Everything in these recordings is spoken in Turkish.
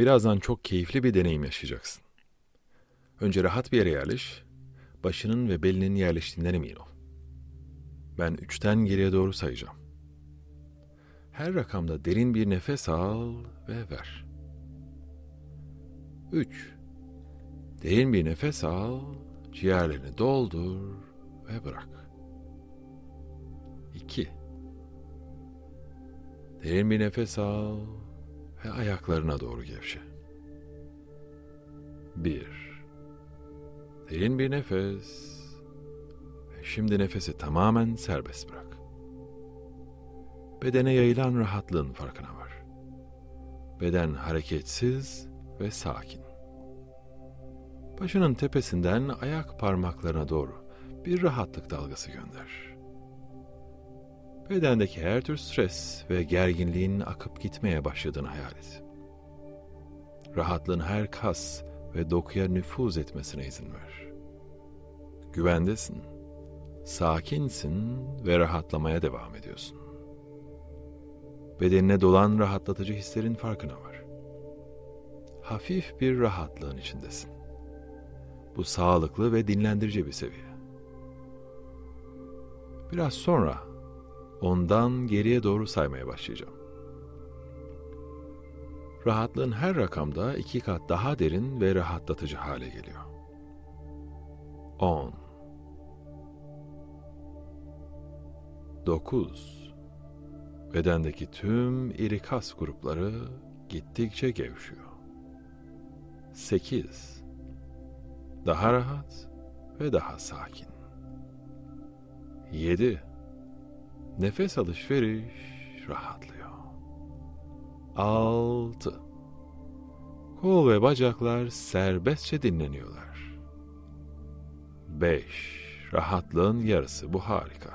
Birazdan çok keyifli bir deneyim yaşayacaksın. Önce rahat bir yere yerleş, başının ve belinin yerleştiğinden emin ol. Ben üçten geriye doğru sayacağım. Her rakamda derin bir nefes al ve ver. Üç. Derin bir nefes al, ciğerlerini doldur ve bırak. İki. Derin bir nefes al ve ayaklarına doğru gevşe. Bir. Derin bir nefes. Şimdi nefesi tamamen serbest bırak. Bedene yayılan rahatlığın farkına var. Beden hareketsiz ve sakin. Başının tepesinden ayak parmaklarına doğru bir rahatlık dalgası gönder. Bedendeki her tür stres ve gerginliğin akıp gitmeye başladığını hayal et. Rahatlığın her kas ve dokuya nüfuz etmesine izin ver. Güvendesin, sakinsin ve rahatlamaya devam ediyorsun. Bedenine dolan rahatlatıcı hislerin farkına var. Hafif bir rahatlığın içindesin. Bu sağlıklı ve dinlendirici bir seviye. Biraz sonra ondan geriye doğru saymaya başlayacağım. Rahatlığın her rakamda iki kat daha derin ve rahatlatıcı hale geliyor. 10 9 Bedendeki tüm iri kas grupları gittikçe gevşiyor. 8 Daha rahat ve daha sakin. 7 Nefes alışveriş rahatlıyor. 6 Kol ve bacaklar serbestçe dinleniyorlar. 5 Rahatlığın yarısı bu harika.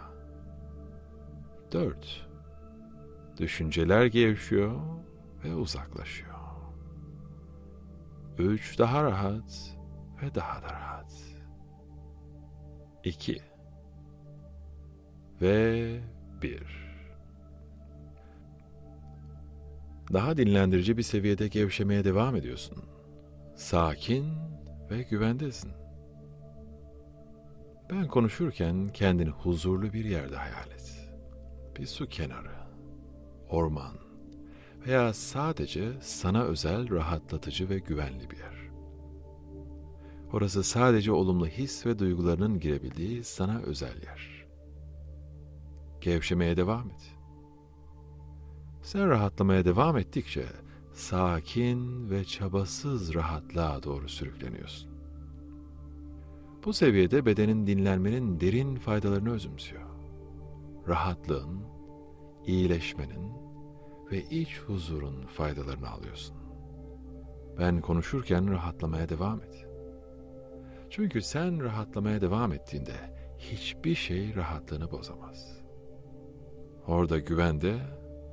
4 Düşünceler gevşiyor ve uzaklaşıyor. 3 Daha rahat ve daha da rahat. 2 ve bir. Daha dinlendirici bir seviyede gevşemeye devam ediyorsun. Sakin ve güvendesin. Ben konuşurken kendini huzurlu bir yerde hayal et. Bir su kenarı, orman veya sadece sana özel rahatlatıcı ve güvenli bir yer. Orası sadece olumlu his ve duygularının girebildiği sana özel yer. Gevşemeye devam et. Sen rahatlamaya devam ettikçe sakin ve çabasız rahatlığa doğru sürükleniyorsun. Bu seviyede bedenin dinlenmenin derin faydalarını özümsüyor. Rahatlığın, iyileşmenin ve iç huzurun faydalarını alıyorsun. Ben konuşurken rahatlamaya devam et. Çünkü sen rahatlamaya devam ettiğinde hiçbir şey rahatlığını bozamaz.'' Orada güvende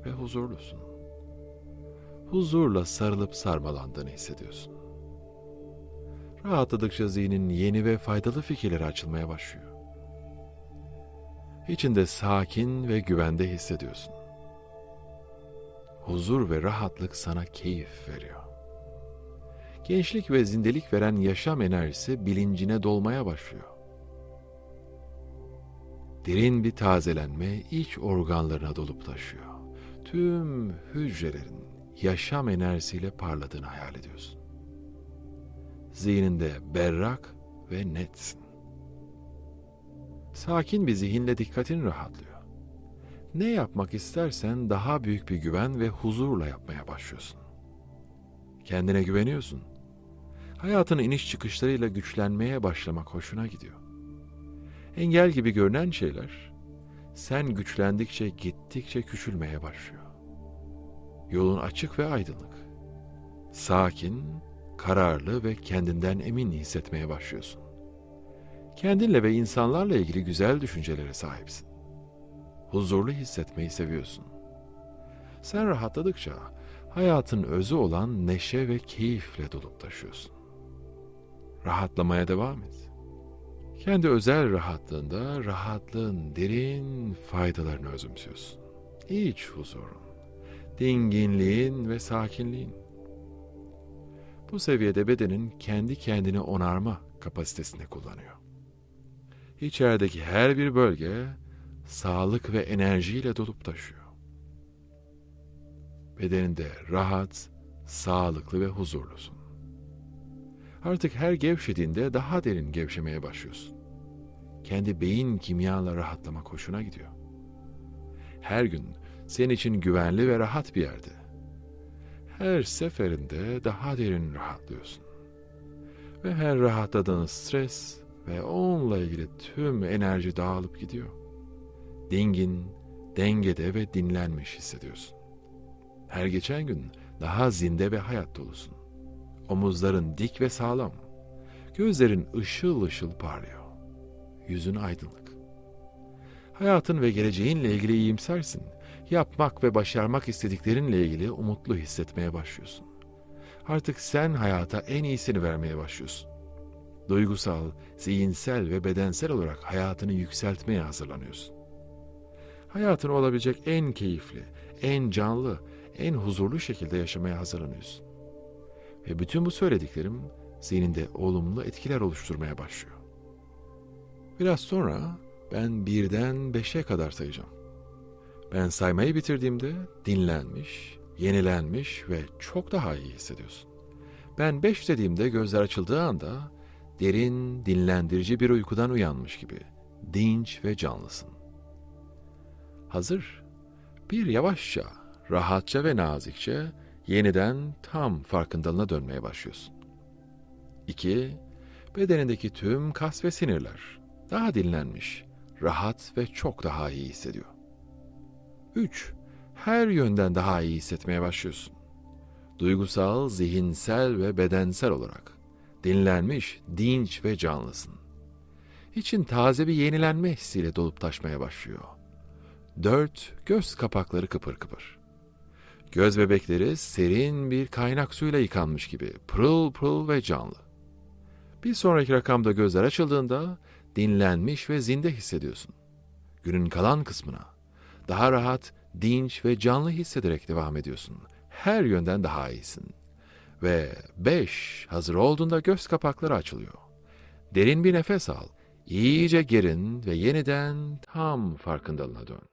ve huzurlusun. Huzurla sarılıp sarmalandığını hissediyorsun. Rahatladıkça zihnin yeni ve faydalı fikirlere açılmaya başlıyor. İçinde sakin ve güvende hissediyorsun. Huzur ve rahatlık sana keyif veriyor. Gençlik ve zindelik veren yaşam enerjisi bilincine dolmaya başlıyor derin bir tazelenme iç organlarına dolup taşıyor. Tüm hücrelerin yaşam enerjisiyle parladığını hayal ediyorsun. Zihninde berrak ve netsin. Sakin bir zihinle dikkatin rahatlıyor. Ne yapmak istersen daha büyük bir güven ve huzurla yapmaya başlıyorsun. Kendine güveniyorsun. Hayatın iniş çıkışlarıyla güçlenmeye başlamak hoşuna gidiyor engel gibi görünen şeyler sen güçlendikçe gittikçe küçülmeye başlıyor. Yolun açık ve aydınlık. Sakin, kararlı ve kendinden emin hissetmeye başlıyorsun. Kendinle ve insanlarla ilgili güzel düşüncelere sahipsin. Huzurlu hissetmeyi seviyorsun. Sen rahatladıkça hayatın özü olan neşe ve keyifle dolup taşıyorsun. Rahatlamaya devam et. Kendi özel rahatlığında rahatlığın derin faydalarını Bu seviyede bedenin kendi kendini onarma kapasitesini kullanıyor. İçerideki her bir bölge sağlık ve enerjiyle dolup taşıyor. Bedeninde rahat, sağlıklı ve huzurlusun. Artık her gevşediğinde daha derin gevşemeye başlıyorsun. Kendi beyin kimyanla rahatlama hoşuna gidiyor. Her gün senin için güvenli ve rahat bir yerde. Her seferinde daha derin rahatlıyorsun. Ve her rahatladığın stres ve onunla ilgili tüm enerji dağılıp gidiyor. Dingin, dengede ve dinlenmiş hissediyorsun. Her geçen gün daha zinde ve hayat dolusun. Omuzların dik ve sağlam. Gözlerin ışıl ışıl parlıyor. Yüzün aydınlık. Hayatın ve geleceğinle ilgili iyimsersin. Yapmak ve başarmak istediklerinle ilgili umutlu hissetmeye başlıyorsun. Artık sen hayata en iyisini vermeye başlıyorsun. Duygusal, zihinsel ve bedensel olarak hayatını yükseltmeye hazırlanıyorsun. Hayatın olabilecek en keyifli, en canlı, en huzurlu şekilde yaşamaya hazırlanıyorsun. Ve bütün bu söylediklerim zihninde olumlu etkiler oluşturmaya başlıyor. Biraz sonra ben birden beşe kadar sayacağım. Ben saymayı bitirdiğimde dinlenmiş, yenilenmiş ve çok daha iyi hissediyorsun. Ben beş dediğimde gözler açıldığı anda derin, dinlendirici bir uykudan uyanmış gibi dinç ve canlısın. Hazır. Bir yavaşça, rahatça ve nazikçe yeniden tam farkındalığına dönmeye başlıyorsun. 2. Bedenindeki tüm kas ve sinirler daha dinlenmiş, rahat ve çok daha iyi hissediyor. 3. Her yönden daha iyi hissetmeye başlıyorsun. Duygusal, zihinsel ve bedensel olarak dinlenmiş, dinç ve canlısın. İçin taze bir yenilenme hissiyle dolup taşmaya başlıyor. 4. Göz kapakları kıpır kıpır. Göz bebekleri serin bir kaynak suyla yıkanmış gibi pırıl pırıl ve canlı. Bir sonraki rakamda gözler açıldığında dinlenmiş ve zinde hissediyorsun. Günün kalan kısmına daha rahat, dinç ve canlı hissederek devam ediyorsun. Her yönden daha iyisin. Ve beş, hazır olduğunda göz kapakları açılıyor. Derin bir nefes al, iyice gerin ve yeniden tam farkındalığına dön.